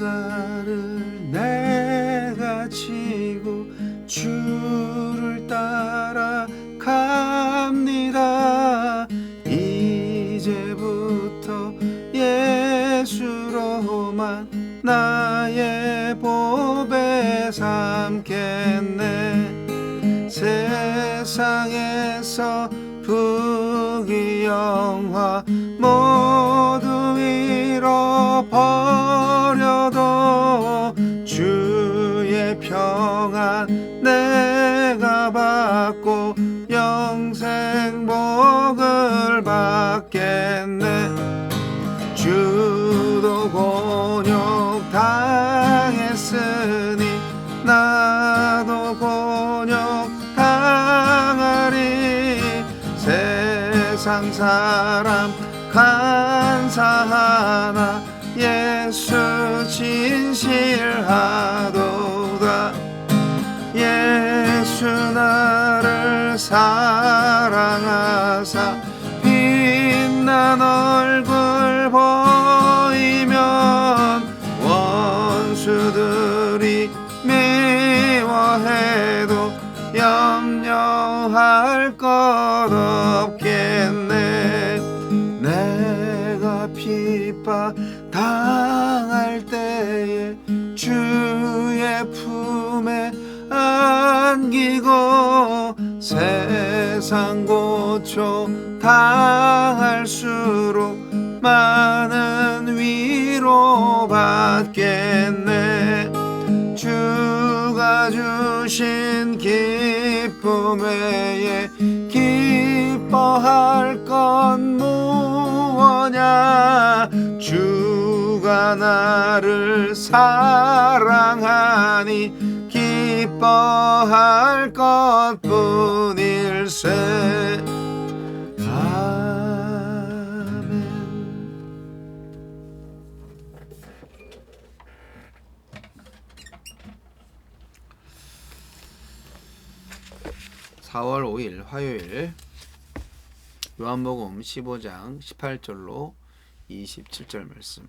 십자가를 내가 지고 주를 따라 갑니다. 이제부터 예수로만 나 세 세상 고초 당할수록 많은 위로 받겠네. 주가 주신 기쁨 외에 기뻐할 건 무엇냐? 주가 나를 사랑하니 기뻐할 것뿐일세. 아멘. 4월 5일 화요일. 요한복음 15장 18절로 27절 말씀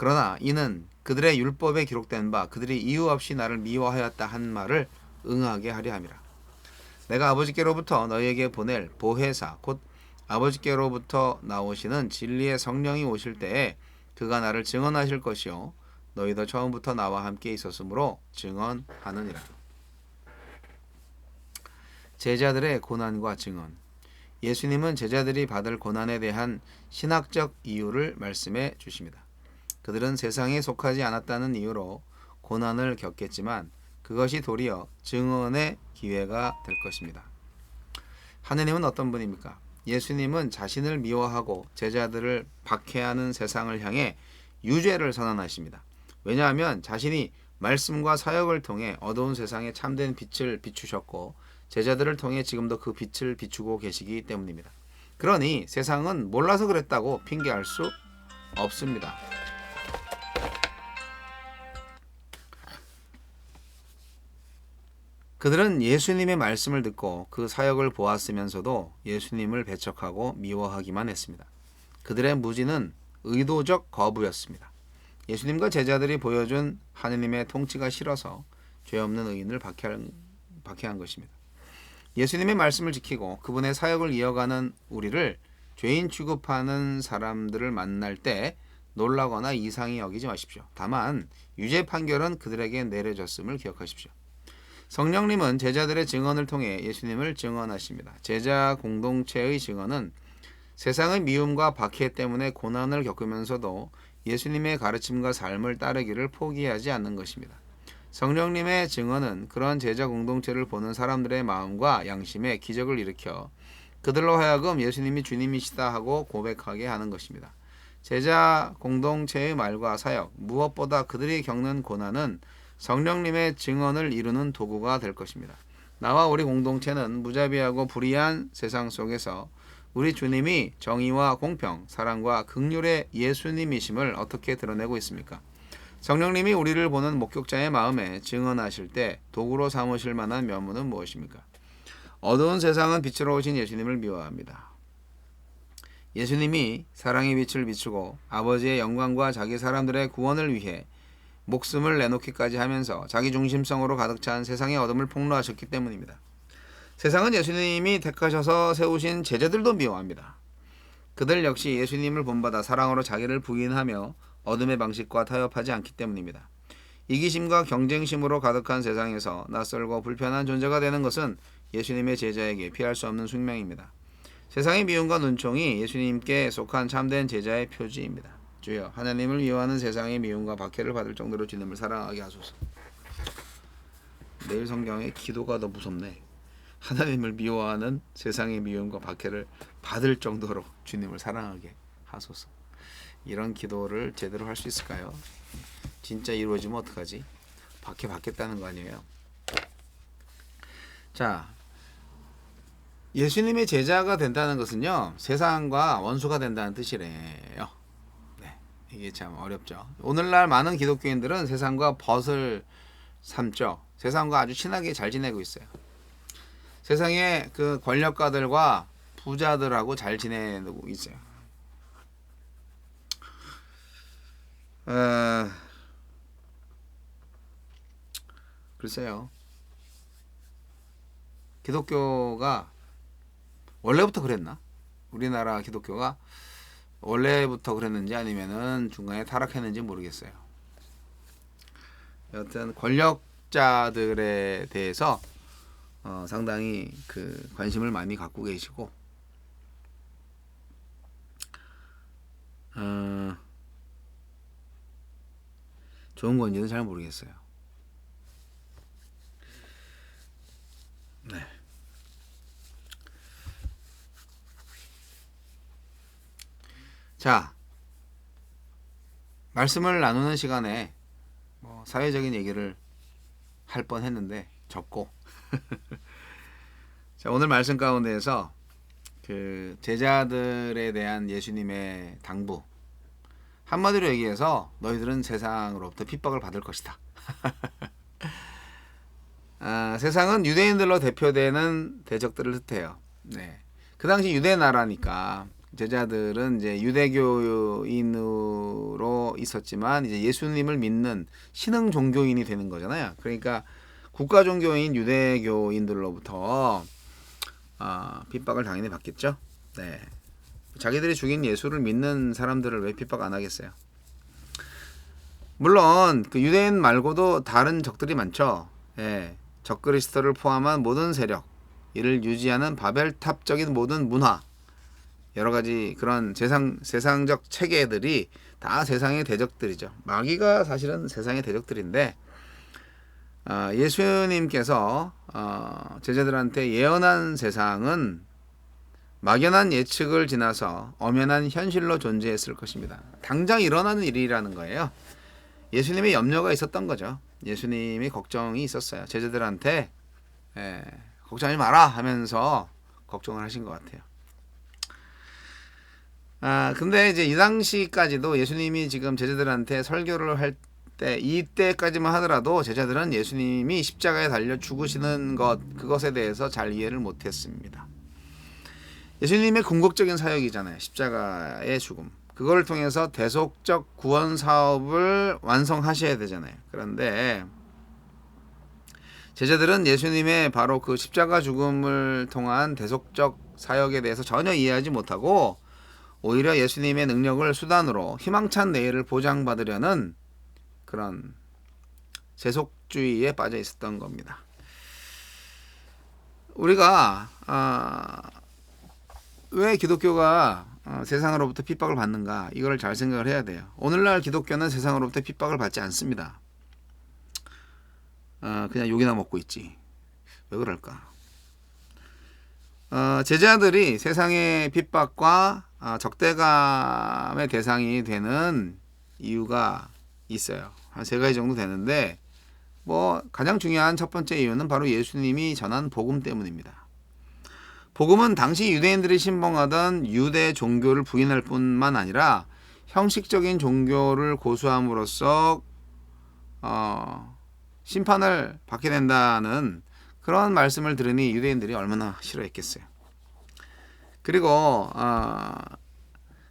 그러나 이는 그들의 율법에 기록된 바 그들이 이유 없이 나를 미워하였다 한 말을 응하게 하려 함이라. 내가 아버지께로부터 너희에게 보낼 보혜사 곧 아버지께로부터 나오시는 진리의 성령이 오실 때에 그가 나를 증언하실 것이요 너희도 처음부터 나와 함께 있었으므로 증언하느니라. 제자들의 고난과 증언. 예수님은 제자들이 받을 고난에 대한 신학적 이유를 말씀해 주십니다. 그들은 세상에 속하지 않았다는 이유로 고난을 겪겠지만 그것이 도리어 증언의 기회가 될 것입니다. 하느님은 어떤 분입니까? 예수님은 자신을 미워하고 제자들을 박해하는 세상을 향해 유죄를 선언하십니다. 왜냐하면 자신이 말씀과 사역을 통해 어두운 세상에 참된 빛을 비추셨고 제자들을 통해 지금도 그 빛을 비추고 계시기 때문입니다. 그러니 세상은 몰라서 그랬다고 핑계할 수 없습니다. 그들은 예수님의 말씀을 듣고 그 사역을 보았으면서도 예수님을 배척하고 미워하기만 했습니다. 그들의 무지는 의도적 거부였습니다. 예수님과 제자들이 보여준 하느님의 통치가 싫어서 죄 없는 의인을 박해한, 박해한 것입니다. 예수님의 말씀을 지키고 그분의 사역을 이어가는 우리를 죄인 취급하는 사람들을 만날 때 놀라거나 이상히 여기지 마십시오. 다만 유죄 판결은 그들에게 내려졌음을 기억하십시오. 성령님은 제자들의 증언을 통해 예수님을 증언하십니다. 제자 공동체의 증언은 세상의 미움과 박해 때문에 고난을 겪으면서도 예수님의 가르침과 삶을 따르기를 포기하지 않는 것입니다. 성령님의 증언은 그런 제자 공동체를 보는 사람들의 마음과 양심에 기적을 일으켜 그들로 하여금 예수님이 주님이시다 하고 고백하게 하는 것입니다. 제자 공동체의 말과 사역, 무엇보다 그들이 겪는 고난은 성령님의 증언을 이루는 도구가 될 것입니다. 나와 우리 공동체는 무자비하고 불의한 세상 속에서 우리 주님이 정의와 공평, 사랑과 극률의 예수님이심을 어떻게 드러내고 있습니까? 성령님이 우리를 보는 목격자의 마음에 증언하실 때 도구로 삼으실 만한 면모는 무엇입니까? 어두운 세상은 빛으로 오신 예수님을 미워합니다. 예수님이 사랑의 빛을 비추고 아버지의 영광과 자기 사람들의 구원을 위해 목숨을 내놓기까지 하면서 자기 중심성으로 가득 찬 세상의 어둠을 폭로하셨기 때문입니다. 세상은 예수님이 택하셔서 세우신 제자들도 미워합니다. 그들 역시 예수님을 본받아 사랑으로 자기를 부인하며 어둠의 방식과 타협하지 않기 때문입니다. 이기심과 경쟁심으로 가득한 세상에서 낯설고 불편한 존재가 되는 것은 예수님의 제자에게 피할 수 없는 숙명입니다. 세상의 미움과 눈총이 예수님께 속한 참된 제자의 표지입니다. 주여 하나님을 미워하는 세상의 미움과 박해를 받을 정도로 주님을 사랑하게 하소서. 내일 성경에 기도가 더 무섭네. 하나님을 미워하는 세상의 미움과 박해를 받을 정도로 주님을 사랑하게 하소서. 이런 기도를 제대로 할 수 있을까요? 진짜 이루어지면 어떡하지? 박해 받겠다는 거 아니에요? 자, 예수님의 제자가 된다는 것은요, 세상과 원수가 된다는 뜻이래요. 네, 이게 참 어렵죠. 오늘날 많은 기독교인들은 세상과 벗을 삼죠. 세상과 아주 친하게 잘 지내고 있어요. 세상의 그 권력가들과 부자들하고 잘 지내고 있어요. 어, 글쎄요. 기독교가 원래부터 그랬나? 우리나라 기독교가 원래부터 그랬는지 아니면은 중간에 타락했는지 모르겠어요. 여튼 권력자들에 대해서 어, 상당히 그 관심을 많이 갖고 계시고 어, 좋은 건지는 잘 모르겠어요. 자, 말씀을 나누는 시간에 뭐 사회적인 얘기를 할 뻔 했는데 접고 자, 오늘 말씀 가운데에서 그 제자들에 대한 예수님의 당부 한마디로 얘기해서 너희들은 세상으로부터 핍박을 받을 것이다. 아, 세상은 유대인들로 대표되는 대적들을 뜻해요. 네. 그 당시 유대 나라니까 제자들은 이제 유대교인으로 있었지만 이제 예수님을 믿는 신흥 종교인이 되는 거잖아요. 그러니까 국가 종교인 유대교인들로부터 어, 핍박을 당연히 받겠죠. 네. 자기들이 죽인 예수를 믿는 사람들을 왜 핍박 안 하겠어요? 물론 그 유대인 말고도 다른 적들이 많죠. 예. 적그리스도를 포함한 모든 세력, 이를 유지하는 바벨탑적인 모든 문화, 여러 가지 그런 세상 세상적 체계들이 다 세상의 대적들이죠. 마귀가 사실은 세상의 대적들인데 어, 예수님께서 어, 제자들한테 예언한 세상은 막연한 예측을 지나서 엄연한 현실로 존재했을 것입니다. 당장 일어나는 일이라는 거예요. 예수님의 염려가 있었던 거죠. 예수님이 걱정이 있었어요. 제자들한테 예, 걱정하지 마라 하면서 걱정을 하신 것 같아요. 아 근데 이제 이 당시까지도 예수님이 지금 제자들한테 설교를 할 때 이때까지만 하더라도 제자들은 예수님이 십자가에 달려 죽으시는 것 그것에 대해서 잘 이해를 못했습니다. 예수님의 궁극적인 사역이잖아요. 십자가의 죽음. 그걸 통해서 대속적 구원 사업을 완성하셔야 되잖아요. 그런데 제자들은 예수님의 바로 그 십자가 죽음을 통한 대속적 사역에 대해서 전혀 이해하지 못하고 오히려 예수님의 능력을 수단으로 희망찬 내일을 보장받으려는 그런 세속주의에 빠져 있었던 겁니다. 우리가 아, 왜 기독교가 어, 세상으로부터 핍박을 받는가 이걸 잘 생각을 해야 돼요. 오늘날 기독교는 세상으로부터 핍박을 받지 않습니다. 어, 그냥 욕이나 먹고 있지. 왜 그럴까? 어, 제자들이 세상의 핍박과 어, 적대감의 대상이 되는 이유가 있어요. 한 세 가지 정도 되는데 뭐 가장 중요한 첫 번째 이유는 바로 예수님이 전한 복음 때문입니다. 복음은 당시 유대인들이 신봉하던 유대 종교를 부인할 뿐만 아니라 형식적인 종교를 고수함으로써 어, 심판을 받게 된다는 그런 말씀을 들으니 유대인들이 얼마나 싫어했겠어요. 그리고 어,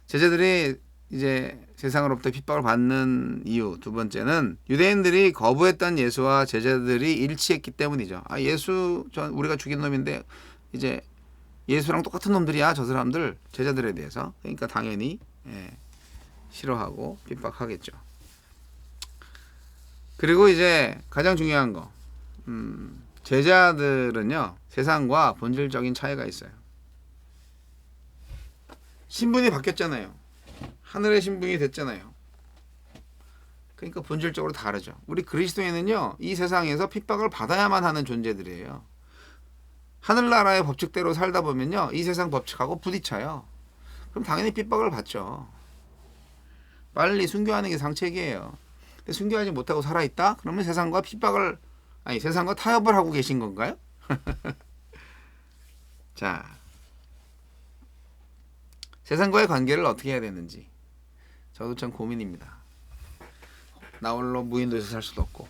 제자들이 이제 세상으로부터 핍박을 받는 이유 두 번째는 유대인들이 거부했던 예수와 제자들이 일치했기 때문이죠. 아 예수 전 우리가 죽인 놈인데 이제 예수랑 똑같은 놈들이야 저 사람들 제자들에 대해서 그러니까 당연히 예, 싫어하고 핍박하겠죠. 그리고 이제 가장 중요한 거 음, 제자들은요 세상과 본질적인 차이가 있어요. 신분이 바뀌었잖아요. 하늘의 신분이 됐잖아요. 그러니까 본질적으로 다르죠. 우리 그리스도인은요 이 세상에서 핍박을 받아야만 하는 존재들이에요. 하늘나라의 법칙대로 살다 보면요 이 세상 법칙하고 부딪혀요. 그럼 당연히 핍박을 받죠. 빨리 순교하는 게 상책이에요. 근데 순교하지 못하고 살아있다? 그러면 세상과 핍박을 아니 세상과 타협을 하고 계신 건가요? 자 세상과의 관계를 어떻게 해야 되는지 저도 참 고민입니다. 나 홀로 무인도에서 살 수도 없고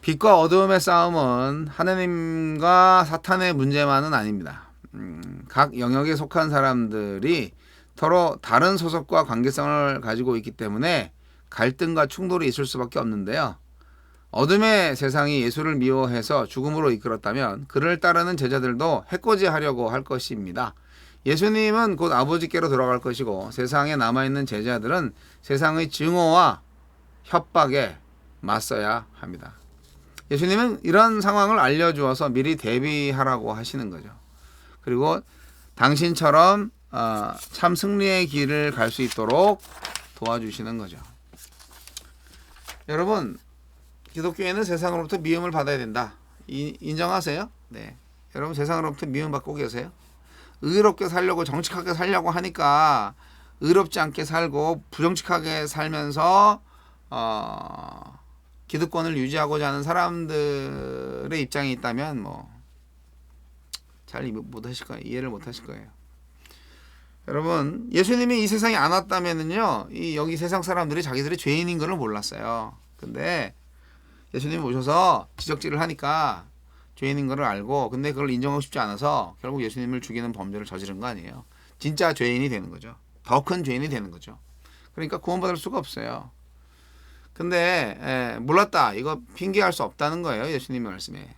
빛과 어두움의 싸움은 하나님과 사탄의 문제만은 아닙니다. 음, 각 영역에 속한 사람들이 서로 다른 소속과 관계성을 가지고 있기 때문에 갈등과 충돌이 있을 수밖에 없는데요. 어둠의 세상이 예수를 미워해서 죽음으로 이끌었다면 그를 따르는 제자들도 해코지하려고 할 것입니다. 예수님은 곧 아버지께로 돌아갈 것이고 세상에 남아있는 제자들은 세상의 증오와 협박에 맞서야 합니다. 예수님은 이런 상황을 알려주어서 미리 대비하라고 하시는 거죠. 그리고 당신처럼 어, 참 승리의 길을 갈 수 있도록 도와주시는 거죠. 여러분, 기독교에는 세상으로부터 미움을 받아야 된다. 이, 인정하세요? 네. 여러분 세상으로부터 미움 받고 계세요? 의롭게 살려고 정직하게 살려고 하니까 의롭지 않게 살고 부정직하게 살면서 어, 기득권을 유지하고자 하는 사람들의 입장이 있다면 뭐 잘 못하실 거예요. 이해를 못하실 거예요. 여러분 예수님이 이 세상에 안 왔다면은요 이 여기 세상 사람들이 자기들이 죄인인 것을 몰랐어요. 근데 예수님 오셔서 지적질을 하니까 죄인인 것을 알고 근데 그걸 인정하고 싶지 않아서 결국 예수님을 죽이는 범죄를 저지른 거 아니에요. 진짜 죄인이 되는 거죠. 더 큰 죄인이 되는 거죠. 그러니까 구원받을 수가 없어요. 근데 에, 몰랐다. 이거 핑계할 수 없다는 거예요. 예수님의 말씀에.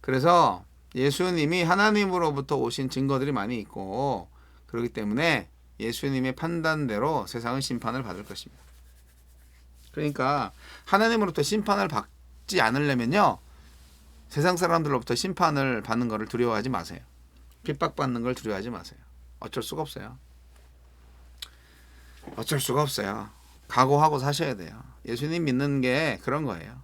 그래서 예수님이 하나님으로부터 오신 증거들이 많이 있고 그렇기 때문에 예수님의 판단대로 세상은 심판을 받을 것입니다. 그러니까 하나님으로부터 심판을 받지 않으려면요. 세상 사람들로부터 심판을 받는 것을 두려워하지 마세요. 핍박받는 걸 두려워하지 마세요. 어쩔 수가 없어요. 어쩔 수가 없어요. 각오하고 사셔야 돼요. 예수님 믿는 게 그런 거예요.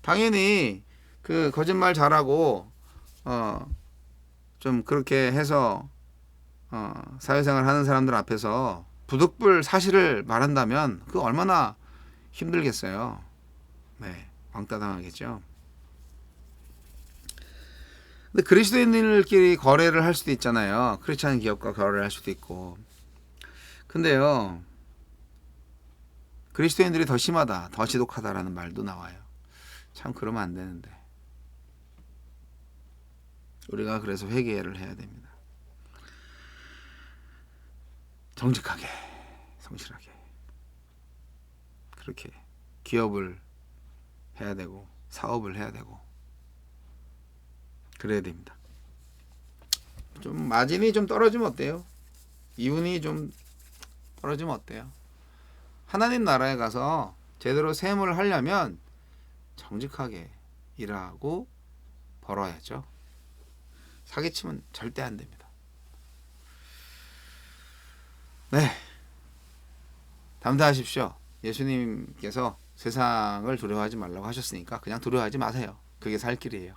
당연히 그 거짓말 잘하고 어 좀 그렇게 해서 어 사회생활 하는 사람들 앞에서 부득불 사실을 말한다면 그 얼마나 힘들겠어요. 네, 왕따 당하겠죠. 근데 그리스도인들끼리 거래를 할 수도 있잖아요. 그렇지 않은 기업과 거래를 할 수도 있고. 근데요, 그리스도인들이 더 심하다, 더 지독하다라는 말도 나와요. 참 그러면 안 되는데. 우리가 그래서 회개를 해야 됩니다. 정직하게, 성실하게. 그렇게 기업을 해야 되고, 사업을 해야 되고, 그래야 됩니다. 좀 마진이 좀 떨어지면 어때요? 이윤이 좀 떨어지면 어때요? 하나님 나라에 가서 제대로 셈을 하려면 정직하게 일하고 벌어야죠. 사기치면 절대 안 됩니다. 네. 담대하십시오. 예수님께서 세상을 두려워하지 말라고 하셨으니까 그냥 두려워하지 마세요. 그게 살 길이에요.